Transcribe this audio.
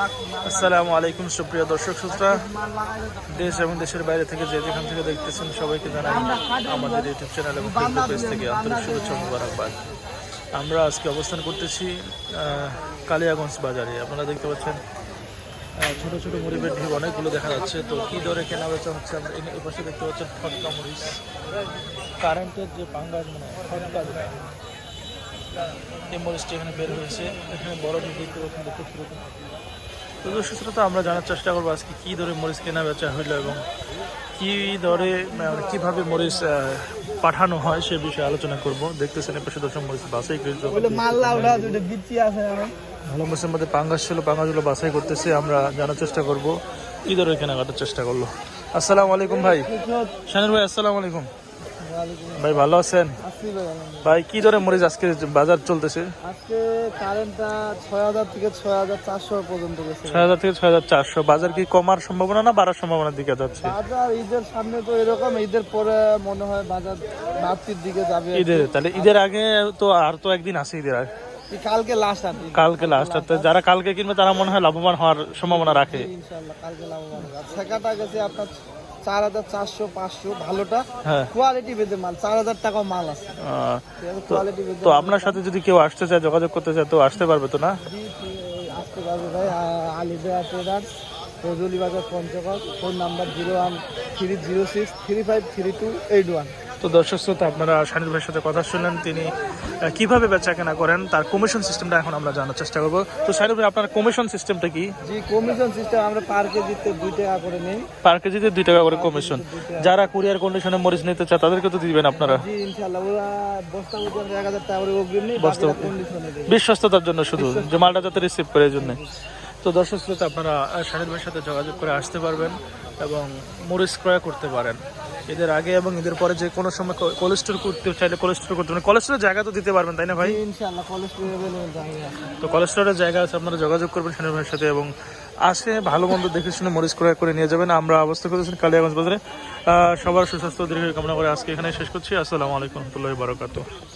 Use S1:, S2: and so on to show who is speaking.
S1: আসসালামু আলাইকুম, সুপ্রিয় দর্শক শ্রোতা। দেশ এবং দেশের বাইরে থেকে যে যেখান থেকে দেখতেছেন সবাইকে জানাই আমাদের ইউটিউব চ্যানেল এবং ফেসবুক পেজ থেকে আন্তরিক শুভেচ্ছা মুবারকবাদ। আমরা আজকে অবস্থান করতেছি কালিয়াগঞ্জ বাজারে। আপনারা দেখতে পাচ্ছেন ছোট ছোট মুড়িবের ঢিপ অনেকগুলো দেখা যাচ্ছে। তো কি দরে কেনা বেচা হচ্ছে আমরা এই- পাশে দেখতে পাচ্ছেন ফটকা মরিচ। কারেন্টের যে পাঙ্গাস মানে ফটকা এই মরিচটি এখানে বের হয়েছে। এখানে বড় ঢিপ দেখতে পাচ্ছেন, দেখতে তো দর্শক শ্রোতা আমরা জানার চেষ্টা করব আজকে কী দরে মরিচ কেনা বেচা হইল এবং কী দরে মানে কীভাবে মরিচ পাঠানো হয় সে বিষয়ে আলোচনা করব। দেখতেছেন এ পাশে দর্শক মরিচ বাসাই ভালো মরিচের মধ্যে পাঙ্গাস ছিল পাঙ্গাসগুলো বাছাই করতেছে আমরা জানার চেষ্টা করব। কী দরে কেনাকাটার চেষ্টা করল? আসসালামু আলাইকুম ভাই। শানির ভাই আসসালামু আলাইকুম। ভাই ভালো আছেন?
S2: ভাই
S1: কি দরে মরিচ আজকে বাজার চলতেছে?
S2: আজকে কারেন্টটা ছয় হাজার থেকে ছয় হাজার চারশো পর্যন্ত গেছে
S1: ছয় হাজার থেকে ছয় হাজার চারশো। বাজার কি কমার সম্ভাবনা না বাড়ার সম্ভাবনার দিকে যাচ্ছে?
S2: বাজার ঈদের সামনে তো এরকম ঈদের পরে মনে হয় বাজার বাড়তির দিকে যাবে
S1: ঈদের তাহলে ঈদের আগে তো আর তো একদিন আছে ঈদের আগে।
S2: কালকে লাস্ট
S1: কালকে লাস্ট যারা কালকে কিনবে তারা মনে হয় লাভবান হওয়ার সম্ভাবনা রাখে।
S2: ইনশাল্লাহ কালকে লাভবান ছেকাটা গেছে আপনার চার হাজার চারশো পাঁচশো ভালোটা
S1: হ্যাঁ।
S2: কোয়ালিটি ভেদে মাল চার হাজার টাকা মাল আছে। কোয়ালিটি বেঁধে
S1: তো আপনার সাথে যদি কেউ আসতে চায় যোগাযোগ করতে চায় তো আসতে পারবে তো না?
S2: আসতে পারবে ভাই। আ- Alida traders Fazli Bazar Panchagarh phone number zero one three zero six three five three two eight one
S1: তো দর্শক শ্রোতা আপনারা শানিদ ভাইয়ের সাথে কথা শুনলেন। তিনি কীভাবে বেচা কেনা করেন তার কমিশন সিস্টেমটা এখন আমরা জানার চেষ্টা করব। তো শানিদ ভাই আপনার কমিশন সিস্টেমটা কি?
S2: জি কমিশন সিস্টেম আমরা পার কেজিতে দুই টাকা করে নেই।
S1: পার কেজিতে দুই টাকা করে কমিশন যারা কুরিয়ার কন্ডিশনে মরিচ নিতে চায় তাদেরকে তো দিবেন আপনারা?
S2: জি ইনশাল্লাহ ওরা বস্তা বুঝে আমরা এক হাজার টাকা করে অগ্রিম নেই
S1: বস্তা
S2: বাকিটা কন্ডিশনে দেয়
S1: বিশ্বস্ততার জন্য শুধু যে মালটা যাতে রিসিভ করে জন্য। তো দর্শক শ্রোতা আপনারা শাহিদ ভাইয়ের সাথে যোগাযোগ করে আসতে পারবেন এবং মরিচ ক্রয় করতে পারেন। ঈদের আগে এবং এদের পরে যে কোনো সময় কোলেস্টোর করতে চাইলে কোলেস্টোর করতে পারেন কোলেস্টোরের জায়গা তো দিতে পারবেন তাই না ভাই?
S2: ইনশাআল্লাহ কোলেস্ট্রল জায়গা
S1: তো কোলেস্টোরের জায়গা আছে আপনারা যোগাযোগ করবেন শাহিদ ভাইয়ের সাথে এবং আসে ভালো মন্দ দেখে শুনে মরিচ ক্রয় করে নিয়ে যাবেন। আমরা অবস্থা করেছেন কালিয়াগঞ্জ বাজারে। সবার সুস্বাস্থ্য দীর্ঘ কামনা করে আজকে এখানে শেষ করছি। আসসালামু আলাইকুম রহমতুল্লাহ বারকাত